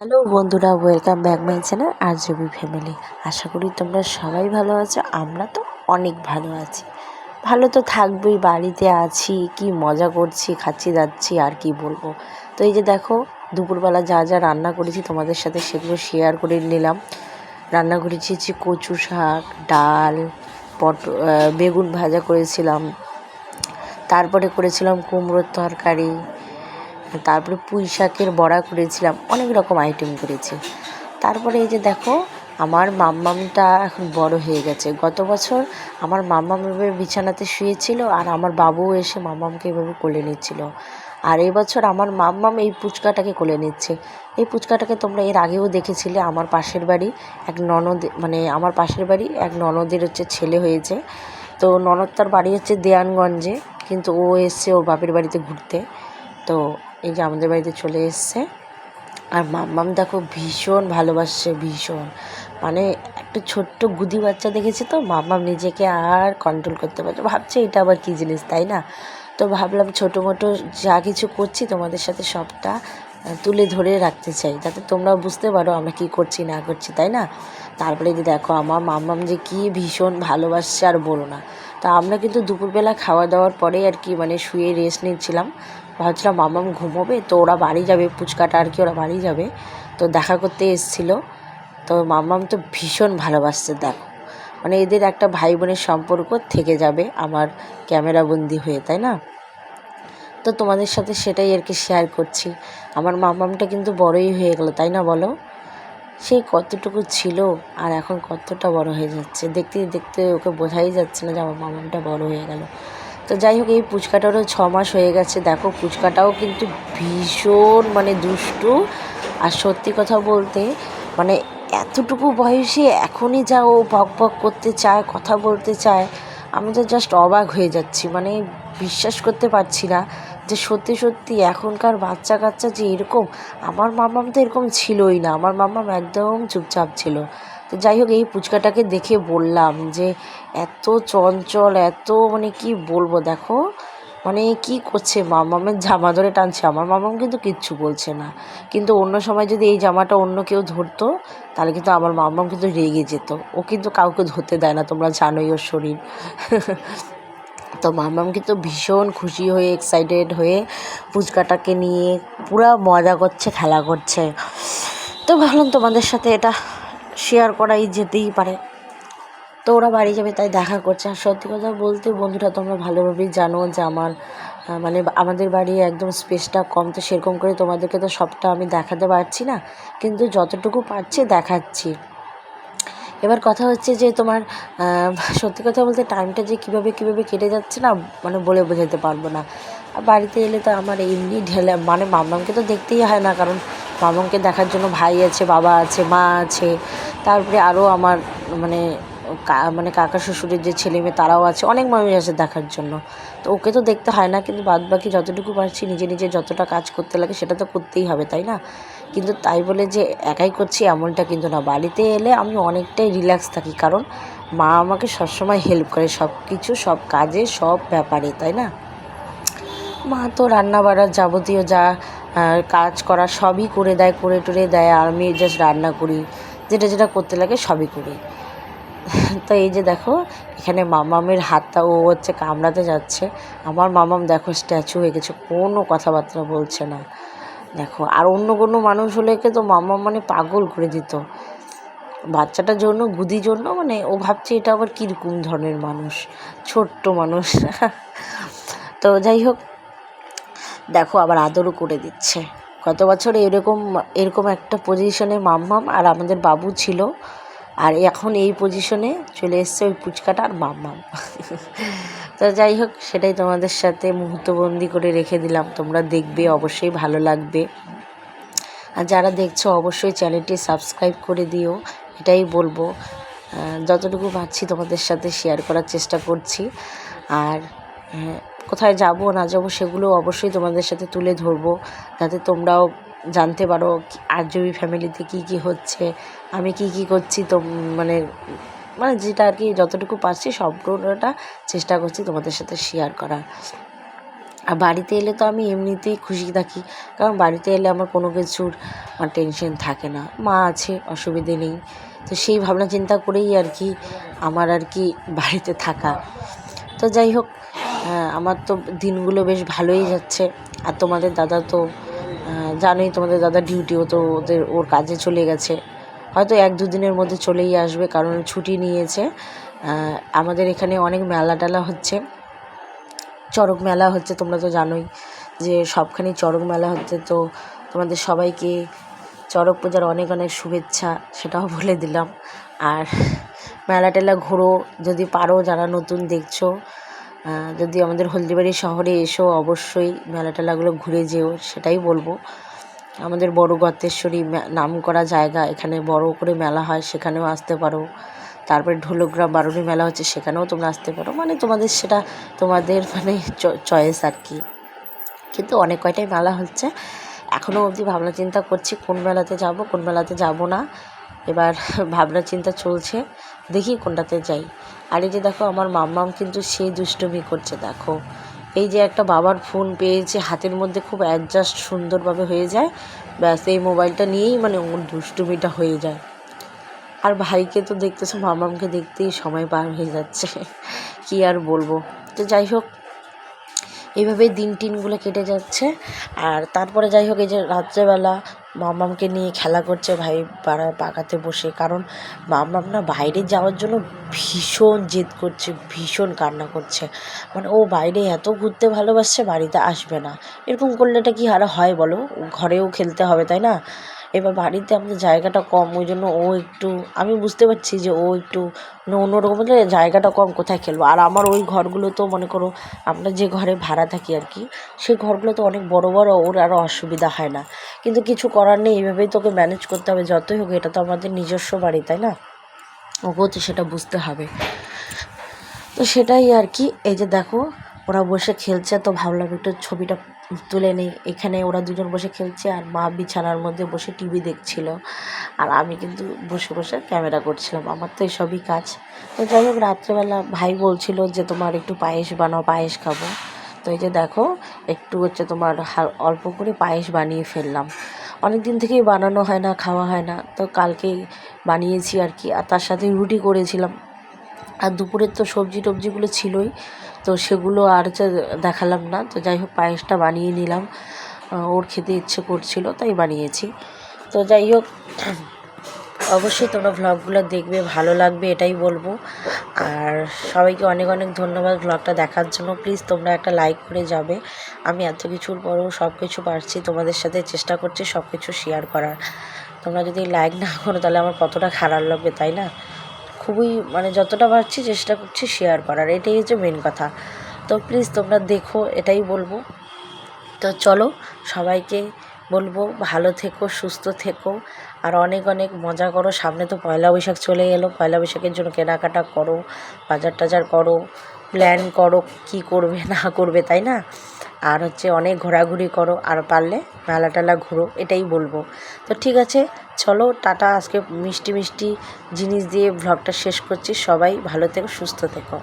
Hello বন্ধুরা welcome back my channel আর জবি family আশা করি তোমরা সবাই ভালো আছো, আমরা তো অনেক ভালো আছি। ভালো তো থাকবেই, বাড়িতে আছি, কি মজা করছি, খাচ্ছি যাচ্ছি আর কি বলব। তো এই যে দেখো, দুপুরবেলা যা যা রান্না করেছি তোমাদের সাথে সেগুলো শেয়ার করে নিলাম। রান্না করেছি যে কচু শাক, ডাল, পট বেগুন ভাজা করেছিলাম। তারপরে করেছিলাম কুমড়োর তরকারি। তারপরে পুঁই শাকের বড়া করেছিলাম, অনেক রকম আইটেম করেছি। তারপরে এই যে দেখো, আমার মাম্মামটা এখন বড় হয়ে গেছে। গত বছর আমার মাম্মাম এভাবে বিছানাতে শুয়েছিল আর আমার বাবুও এসে মাম্মামকে এভাবে কোলে নিচ্ছিল। আর এই বছর আমার মাম্মাম এই পুচকাটাকে কোলে নিচ্ছে। এই পুচকাটাকে তোমরা এর আগেও দেখেছিলে, আমার পাশের বাড়ি এক ননদ মানে আমার পাশের বাড়ি এক ননদের হচ্ছে ছেলে হয়েছে। তো ননদ তার বাড়ি হচ্ছে দেয়ানগঞ্জে, কিন্তু ও এসছে ওর বাপের বাড়িতে ঘুরতে। তো এই যে আমাদের বাড়িতে চলে এসছে। আর মাম্মাম দেখো ভীষণ ভালোবাসছে ভীষণ। মানে একটা ছোট্ট গুদি বাচ্চা দেখেছে তো? মাম্মাম নিজেকে আর কন্ট্রোল করতে পারছে ভাবছে এটা আবার কী জিনিস, তাই না? তো ভাবলাম ছোটো মোটো যা কিছু করছি তোমাদের সাথে সবটা তুলে ধরে রাখতে চাই। যাতে তোমরা বুঝতে পারো আমরা কী করছি, না করছি, তাই না? তারপরে যে দেখো আমার মাম্মাম যে কী ভীষণ ভালোবাসছে আর বলো না। তা আমরা কিন্তু দুপুরবেলা খাওয়া দাওয়ার পরে আর কি মানে শুয়ে রেস্ট নিচ্ছিলাম। ভাবছিলাম, মামাম ঘুমোবে, তো ওরা বাড়ি যাবে পুচকাটা আর কি, ওরা বাড়ি যাবে। তো দেখা করতে এসেছিল। তো মামাম তো ভীষণ ভালোবাসছে, দেখো। মানে এদের একটা ভাই বোনের সম্পর্ক থেকে যাবে আমার ক্যামেরাবন্দি হয়ে, তাই না? তো তোমাদের সাথে সেটাই আর কি শেয়ার করছি। আমার মামামটা কিন্তু বড়ই হয়ে গেলো, তাই না বলো? সেই কতটুকু ছিল আর এখন কতটা বড় হয়ে যাচ্ছে, দেখতে দেখতে ওকে বোঝাই যাচ্ছে না যে আমার মামামটা বড় হয়ে গেল। তো যাই হোক, এই পুচকাটারও ছ মাস হয়ে গেছে। দেখো, পুচকাটাও কিন্তু ভীষণ মানে দুষ্টু। আর সত্যি কথা বলতে মানে এতটুকু বয়সে এখনই যা ও বক বক করতে চায়, কথা বলতে চায়, আমি তো জাস্ট অবাক হয়ে যাচ্ছি। মানে বিশ্বাস করতে পারছি না যে সত্যি সত্যি এখনকার বাচ্চা কাচ্চা যে এরকম, আমার মামাম তো এরকম ছিলই না। আমার মামাম একদম চুপচাপ ছিল। তো যাই হোক, এই পুচকাটাকে দেখে বললাম যে, এত চঞ্চল, এত মানে কি বলব দেখো? মানে কি করছে মামামের জামা ধরে টানছে। আমার মামাম কিন্তু কিচ্ছু বলছে না। কিন্তু অন্য সময় যদি এই জামাটা অন্য কেউ ধরতো, তাহলে কিন্তু আমার মামাম কিন্তু রেগে যেত। ও কিন্তু কাউকে ধরতে দেয় না, তোমরা জানোই ওর শরীর। তো মামাম কিন্তু ভীষণ খুশি হয়ে এক্সাইটেড হয়ে ফুচকাটাকে নিয়ে পুরো মজা করছে, খেলা করছে। তো ভাবলাম তোমাদের সাথে এটা শেয়ার করাই যেতেই পারে। তো ওরা বাড়ি যাবে, তাই দেখা করছে। আর সত্যি কথা বলতে, বন্ধুরা, তোমরা ভালোভাবেই জানো যে আমার মানে আমাদের বাড়ি একদম স্পেসটা কম। তো সেরকম করে তোমাদেরকে তো সবটা আমি দেখাতে পারছি না, কিন্তু যতটুকু পারছি দেখাচ্ছি। এবার কথা হচ্ছে যে তোমার সত্যি কথা বলতে টাইমটা যে কীভাবে কীভাবে কেটে যাচ্ছে না মানে বলে বোঝাতে পারব না। বাড়িতে এলে তো আমার এমনি ঢেলে মানে মামামকে তো দেখতেই হয় না, কারণ মামামকে দেখার জন্য ভাই আছে, বাবা আছে, মা আছে। তারপরে আরও আমার মানে মানে কাকা শ্বশুরের যে ছেলে মেয়ে তারাও আছে, অনেক মানুষ আছে দেখার জন্য। তো ওকে তো দেখতে হয় না, কিন্তু বাদ বাকি যতটুকু পারছি নিজে নিজে যতটা কাজ করতে লাগে সেটা তো করতেই হবে, তাই না? কিন্তু তাই বলে যে একাই করছি এমনটা কিন্তু না। বাড়িতে এলে আমি অনেকটাই রিল্যাক্স থাকি, কারণ মা আমাকে সবসময় হেল্প করে। সব কিছু সব কাজে, সব ব্যাপারে, তাই না? মা তো রান্না বাড়ার যাবতীয় যা কাজ করা সবই করে দেয়, করে টরে দেয়, আর আমি জাস্ট রান্না করি। যেটা যেটা করতে লাগে সবই করি। তো এই যে দেখো, এখানে মামামের হাতটা, ও হচ্ছে কামড়াতে যাচ্ছে। আমার মামাম দেখো স্ট্যাচু হয়ে গেছে, কোনো কথাবার্তা বলছে না। দেখো, আর অন্য কোনো মানুষ হলেকে তো মামাম মানে পাগল করে দিত। বাচ্চাটার জন্য, গুদির জন্য মানে ও ভাবছে এটা আবার কীরকম ধরনের মানুষ, ছোট্ট মানুষ। তো যাই হোক দেখো আবার আদরও করে দিচ্ছে। গত বছর এরকম এরকম একটা পজিশনে মাম্মাম আর আমাদের বাবু ছিল। আর এখন এই পজিশনে চলে এসছে ওই পুচকাটা আর মাম্মাম। তো যাই হোক, সেটাই তোমাদের সাথে মুহূর্তবন্দি করে রেখে দিলাম। তোমরা দেখবে, অবশ্যই ভালো লাগবে। আর যারা দেখছ, অবশ্যই চ্যানেলটি সাবস্ক্রাইব করে দিও। এটাই বলব। যতটুকু পাচ্ছি তোমাদের সাথে শেয়ার করার চেষ্টা করছি। আর কোথায় যাব না যাব সেগুলো অবশ্যই তোমাদের সাথে তুলে ধরবো। যাতে তোমরাও জানতে পারো আরজবি ফ্যামিলিতে কী কী হচ্ছে, আমি কী কী করছি তো মানে মানে যেটা আর কি যতটুকু পারছি সবটা চেষ্টা করছি তোমাদের সাথে শেয়ার করার। আর বাড়িতে এলে তো আমি এমনিতেই খুশি থাকি, কারণ বাড়িতে এলে আমার কোনো কিছুর, আমার টেনশন থাকে না। মা আছে, অসুবিধে নেই। তো সেই ভাবনা চিন্তা করেই আর কি আমার আর কি বাড়িতে থাকা। তো যাই হোক আমার তো দিনগুলো বেশ ভালোই যাচ্ছে। আর তোমাদের দাদা তো জানোই তোমাদের দাদা ডিউটিও তো ওদের, ওর কাজে চলে গেছে। হয়তো এক দু দিনের মধ্যে চলেই আসবে কারণ ছুটি নিয়েছে। আমাদের এখানে অনেক মেলা টেলা হচ্ছে। চড়ক মেলা হচ্ছে, তোমরা তো জানোই যে সবখানেই চড়ক মেলা হচ্ছে। তো তোমাদের সবাইকে চড়ক পূজার অনেক অনেক শুভেচ্ছা, সেটাও বলে দিলাম। আর মেলা টেলা ঘোরো, যদি পারো যারা নতুন দেখছ। যদি আমাদের হলদিবাড়ি শহরে এসো, অবশ্যই মেলা টেলাগুলো ঘুরে যেও, সেটাই বলব। আমাদের বড় গর্তেশ্বরী নাম করা জায়গা, এখানে বড় করে মেলা হয়, সেখানেও আসতে পারো। তারপরে ঢোলগ্রাম বারুণী মেলা হচ্ছে, সেখানেও তোমরা আসতে পারো। মানে তোমাদের সেটা, তোমাদের মানে চয়েস আর কি। কিন্তু অনেক কয়টাই মেলা হচ্ছে এখনও অবধি ভাবনা চিন্তা করছি কোন মেলাতে যাব, কোন মেলাতে যাব না। এবার ভাবনা চিন্তা চলছে দেখি কোনটাতে যাই। আর এই যে দেখো, আমার মাম্মাম কিন্তু সেই দুষ্টুমি করছে, দেখো। এই যে একটা বাবার ফোন পেয়েছে হাতের মধ্যে খুব অ্যাডজাস্ট সুন্দরভাবে হয়ে যায়, ব্যাস, এই মোবাইলটা নিয়েই মানে ওর দুষ্টুমিটা হয়ে যায়। আর ভাইকে তো দেখতেছো, মামামকে দেখতেই সময় পার হয়ে যাচ্ছে। কী আর বলব? তো যাই হোক এইভাবে দিন টিনগুলো কেটে যাচ্ছে। আর তারপরে যাই হোক, এই যে রাত্রেবেলা মামামকে নিয়ে খেলা করছে ভাই পাড়ার পাকাতে বসে। কারণ মামাম না বাইরে যাওয়ার জন্য ভীষণ জেদ করছে, ভীষণ কান্না করছে। মানে ও বাইরে এত ঘুরতে ভালোবাসছে, বাড়িতে আসবে না। এরকম করলে এটা কি আর হয় বলো? ঘরেও খেলতে হবে, তাই না? এবার বাড়িতে আমাদের জায়গাটা কম, ওই জন্য ও একটু, আমি বুঝতে পারছি যে ও একটু মানে অন্যরকম হলে জায়গাটা কম, কোথায় খেলব? আর আমার ওই ঘরগুলো তো মনে করো, আমরা যে ঘরে ভাড়া থাকি আর কি সেই ঘরগুলো তো অনেক বড় বড়, ওর আরও অসুবিধা হয় না। কিন্তু কিছু করার নেই এইভাবেই তোকে ম্যানেজ করতে হবে, যতই হোক, এটা তো আমাদের নিজস্ব বাড়ি, তাই না? ওকেও তো সেটা বুঝতে হবে। তো সেটাই আর কি, এই যে দেখো, ওরা বসে খেলছে, তো ভাবলাম একটু ছবিটা তুলে নিই। এখানে ওরা দুজন বসে খেলছে আর মা বিছানার মধ্যে বসে টিভি দেখছিল। আর আমি কিন্তু বসে বসে ক্যামেরা করছিলাম। আমার তো এসবই কাজ। তো যাই হোক, রাত্রেবেলা ভাই বলছিল যে, তোমার একটু পায়েস বানাও, পায়েস খাব। তো এই যে দেখো, একটু হচ্ছে তোমার অল্প করে পায়েস বানিয়ে ফেললাম। অনেক দিন থেকেই বানানো হয় না, খাওয়া হয় না। তো কালকেই বানিয়েছি আর কি। আর তার সাথে রুটি করেছিলাম। আর দুপুরের তো সবজি টবজিগুলো ছিলই, তো সেগুলো আর হচ্ছে দেখালাম না। তো যাই হোক, পায়েসটা বানিয়ে নিলাম। ওর খেতে ইচ্ছে করছিল, তাই বানিয়েছি। তো যাই হোক, অবশ্যই তোমরা ভ্লগগুলো দেখবে, ভালো লাগবে, এটাই বলব। আর সবাইকে অনেক অনেক ধন্যবাদ ভ্লগটা দেখার জন্য। প্লিজ তোমরা একটা লাইক করে যাবে। আমি এত কিছুর পরেও সব কিছু পারছি, তোমাদের সাথে চেষ্টা করছি সব কিছু শেয়ার করার। তোমরা যদি লাইক না করো, তাহলে আমার কতটা খারাপ লাগবে, তাই না? খুবই মানে যতটা পারছি চেষ্টা করছি শেয়ার করার, এটাই হচ্ছে মেন কথা। তো প্লিজ তোমরা দেখো, এটাই বলব। তো চলো, সবাইকে বলব, ভালো থেকো, সুস্থ থেকো। আর অনেক অনেক মজা করো। সামনে তো পয়লা বৈশাখ চলে এলো। পয়লা বৈশাখের জন্য কেনাকাটা করো বাজার টাজার করো প্ল্যান করো, কি করবে, না করবে, তাই না? আর হচ্ছে অনেক ঘোরাঘুরি করো আর পারলে মেলা টেলা ঘুরো, এটাই বলব। তো ঠিক আছে, চলো টাটা, আজকে মিষ্টি মিষ্টি জিনিস দিয়ে ভ্লগটা শেষ করছি। সবাই ভালো থেকো, সুস্থ থেকো।